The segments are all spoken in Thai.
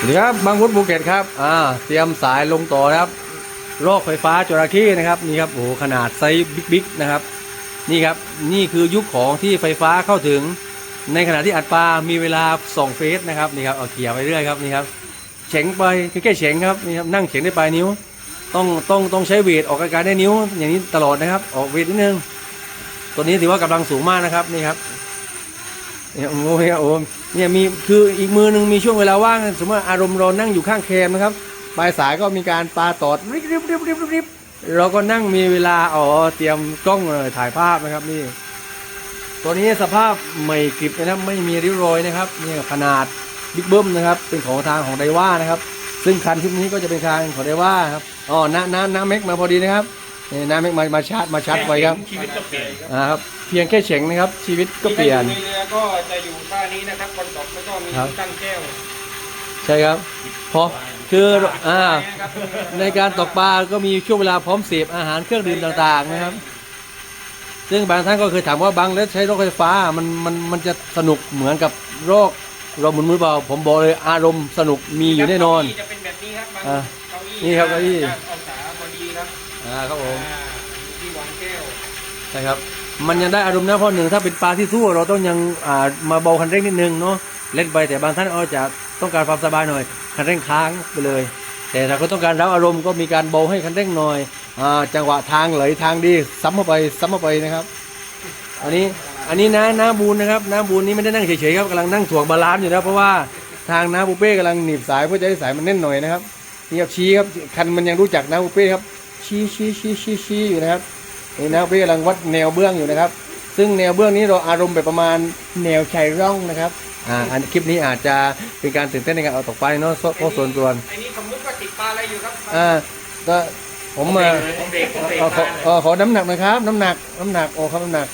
สวัสดีครับบางวุฒภูเก็ตครับอ่าเตรียมสายลงต่อนะครับโรคไฟฟ้าจระเข้นะครับนี่ครับโอ้ขนาดไซส์บิ๊กๆนะครับ นี่ครับนี่คือยุคของที่ไฟฟ้าเข้าถึง ในขณะที่อัดปลา มีเวลาส่องเฟสนะครับนี่ครับเอาเขี่ยไปเรื่อยครับนี่ครับเฉงไปคือแค่เฉงครับนี่ครับนั่งเฉงได้ปลายนิ้ว ต้องต้องต้องใช้เวทออกอาการได้นิ้ว อย่างนี้ตลอดนะครับออกเวทนิดนึงตัวนี้ถือว่ากำลังสูงมากนะครับนี่ครับ เนี่ยโอ้โหเนี่ยโอ้โหเนี่ยมีคืออีกมือหนึ่งมีช่วงเวลาว่าง สมมติว่าอารมณ์เรานั่งอยู่ข้างแคมนะครับปลายสายก็มีการปลาตอดริบริบริบริบริบเราก็นั่งมีเวลาอ๋อเตรียมกล้องเลยถ่ายภาพนะครับนี่ ตัวนี้สภาพใหม่กริบนะครับไม่มีริ้วรอยนะครับนี่ขนาดบิ๊กเบิ้มนะครับเป็นของทางของไดว่านะครับ ซึ่งคันชุดนี้ก็จะเป็นคันของไดว่าครับอ๋อน้าน้าน้าเม็กมาพอดีนะครับนี่น้าเม็กมามาชาร์จมาชาร์จไว้ครับชีวิตก็เปลี่ยนอ่าครับ เพียงแค่เฉ่งนะครับ ชีวิตก็เปลี่ยน ที่อยู่ในเรือก็จะอยู่ท่านี้นะครับคนตกแล้วก็มีครับ ตั้งแก้วใช่ครับพอคืออ่านะครับในการตกปลาก็มีช่วงเวลาพร้อมเสพอาหารเครื่องดื่มต่างๆนะครับ ซึ่งบางท่านก็เคยถามว่าบางแล้วใช้รถไฟฟ้ามันมันมันจะสนุกเหมือนกับโรคเราหมุนมือเปล่า ผมบอกเลยอารมณ์สนุกมีอยู่แน่นอน เก้าจะเป็นแบบนี้ครับบางอ่าเก้าอี้นี่ครับเก้าอี้ด้นองศาพอดีครับอ่าครับผมอ่ามีที่วางแก้ว ใช่ครับ มันยังได้อารมณ์นะเพราะหนึ่งถ้าเป็นปลาที่สู้เราต้องยังอ่ามาเบาคันเร่งนิดนึงเนาะเล่นไปแต่บางท่านอาจจะต้องการความสบายหน่อยคันเร่งค้างไปเลย แต่ถ้าเขาต้องการรับอารมณ์ก็มีการเบาให้คันเร่งหน่อยอ่าจังหวะทางไหลทางดีซ้ำเข้าไปซ้ำเข้าไปนะครับ อันนี้อันนี้นะน้าบูนนะครับน้าบูนนี่ไม่ได้นั่งเฉยๆครับกำลังนั่งถ่วงบาลานซ์อยู่นะเพราะว่าทางน้าบุเป้กำลังหนีบสายเพื่อจะให้สายมันแน่นหน่อยนะครับนี่ครับชี้ครับคันมันยังรู้จักน้าบุเป้ครับชี้ชี้ชี้ชี้ชี้อยู่นะครับ นี่น้าบุเป้กำลังวัดแนวเบื้องอยู่นะครับ ซึ่งแนวเบื้องนี้เราอารมณ์แบบประมาณแนวชายร่องนะครับอ่าอันคลิปนี้อาจจะเป็นการตื่นเต้นในการเอาตกปลาเนาะเพราะส่วนส่วนไอ้นี่สมมติว่าติดปลาอะไรอยู่ครับอ่าก็ผมมาผมเบรกผมเบรกเอ่อขอมาเอ่อขอน้ำหนักหนะครับ น้ำหนักน้ำหนักโอ้ครับน้ำหนัก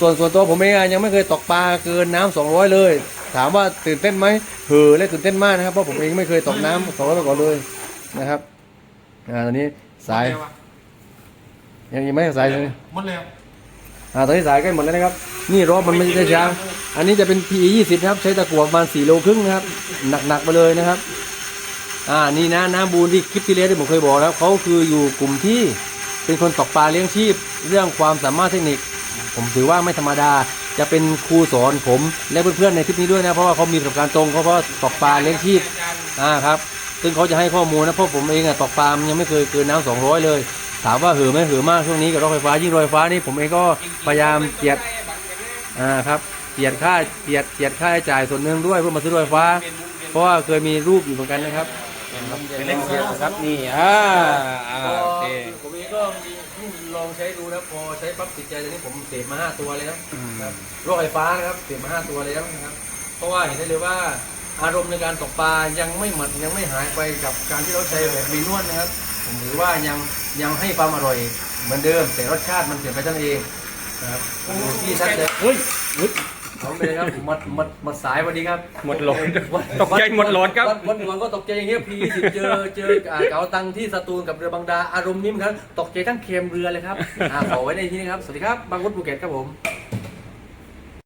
ส่วนส่วนตัวผมเองอะยังไม่เคยตกปลาเกินน้ำสองร้อยเลย ถามว่าตื่นเต้นไหมเหือและตื่นเต้นมากนะครับเพราะผมเองไม่เคยตกน้ำสองร้อยมาก่อนเลยนะครับอ่าตอนนี้สาย ยังยังไม่สายเลยหมดแล้วอ่าตอนนี้สายใกล้หมดแล้วนะครับ นี่รอบมันไม่ใช่ช้าอันนี้จะเป็น PE 20นะครับ ใช้ตะกั่วประมาณ4โลครึ่งนะครับ หนักๆไปเลยนะครับ อ่า นี่นะน้ำบูนที่คลิปที่แล้วที่ผมเคยบอกแล้วเขาคืออยู่กลุ่มที่เป็นคนตกปลาเลี้ยงชีพ เรื่องความสามารถเทคนิค ผมถือว่าไม่ธรรมดา จะเป็นครูสอนผมและเพื่อนๆในคลิปนี้ด้วยนะ เพราะว่าเขามีประสบการณ์ตรงเขาเพราะตกปลาเลี้ยงชีพอาจารย์อ่าครับ ซึ่งเขาจะให้ข้อมูลนะ เพราะผมเองอะตกปลามันยังไม่เคยเกินน้ำสองร้อยเลย ถามว่าเหือไหมเหือมากช่วงนี้กับรถไฟฟ้ายิ่งรถไฟฟ้านี่ผมเองก็พยายามเกียดอ่าครับเกียดค่าเกียดเกียดค่าใช้จ่ายส่วนหนึ่งด้วยเพื่อมาซื้อรถไฟฟ้า เพราะว่าเคยมีรูปอยู่เหมือนกันนะครับเป็นเล่นเสียครับนี่อ่าอ่าโอเคผมเองก็ลองใช้ดูนะพอใช้ปั๊บติดใจตอนนี้ผมเสพมาห้าตัวแล้วครับรถไฟฟ้านะครับเสพมาห้าตัวแล้วนะครับ เพราะว่าเห็นได้เลยว่าอารมณ์ในการตกปลายังไม่หมดยังไม่หายไปกับการที่เราใช้แบบมีนวดนะครับ ผมถือว่ายัง ยังให้ความอร่อยเหมือนเดิม แต่รสชาติมันเปลี่ยนไปเท่านั้นเองนะครับดูที่ชัดเลยเฮ้ยเฮ้ยเอาไปเลยครับหมดหมดหมดสายวันนี้ครับหมดโหลดตกใจหมดโหลดครับวันวันวันก็ตกใจอย่างเงี้ยพีสิเจอเจออ่าเก๋าตังที่สตูลกับเรือบางดาอารมณ์นิ่มครับตกใจทั้งเค็มเรือเลยครับอ่าขอไว้ในที่นี้ครับ สวัสดีครับบางวุฒภูเก็ตครับผม